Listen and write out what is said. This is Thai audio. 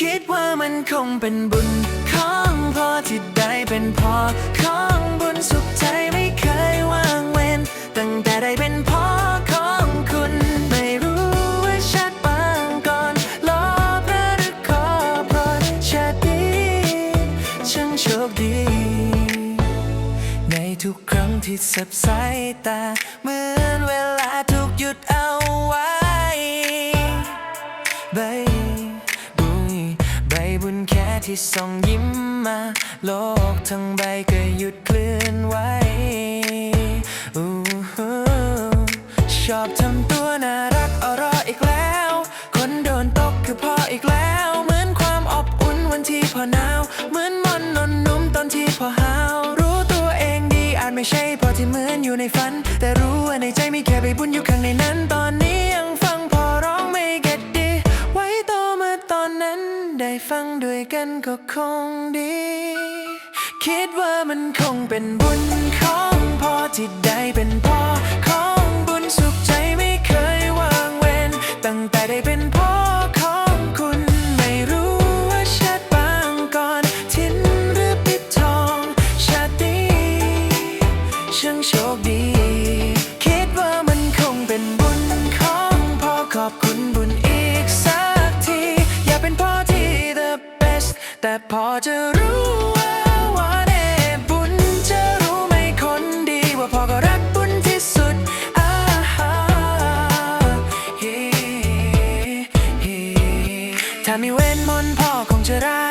คิดว่ามันคงเป็นบุญของพ่อที่ได้เป็นพ่อของบุญสุขใจไม่เคยว่างเว้น ตั้งแต่ได้เป็นพ่อของคุณ ไม่รู้ว่าชาติปางก่อนรอพระหรือขอพรชาตินี้ช่างโชคดี ในทุกครั้งที่สับสายตา เหมือนเวลาถูกหยุดเอาไว้ใที่ส่องยิ้มมา โลกทั้งใบก็หยุดเคลื่อนไหวชอบทำตัวน่ารักอรออีกแล้ว คนโดนตกคือพ่ออีกแล้ว เหมือนความอบอุ่นวันที่พอหนาว เหมือนมอนนนนุ่มตอนที่พอหาว รู้ตัวเองดีอาจไม่ใช่พอที่เหมือนอยู่ในฝัน แต่รู้ว่าในใจมีแค่ใบบุญอยู่ข้างในนั้น ได้ฟังด้วยกันก็คงดี คิดว่ามันคงเป็นบุญของพ่อที่ได้เป็นพ่อของบุญสุขใจไม่เคยวางเว้น ตั้งแต่ได้เป็นพ่อของคุณไม่รู้ว่าชาติปางก่อนทิ้นหรือปิดทอง ชาตินี้ช่างโชคดี คิดว่ามันคงเป็นบุญของพ่อขอบคุณบุญอีกสักที อย่าเป็นพ่อที่ แต่พอจะรู้ว่าว่าเนบุญจะรู้ไหมคนดีว่าพ่อก็รักบุญที่สุดอ่าฮะเฮ้เฮ้ถ้ามีเวรมนต์พ่อคงจะรัก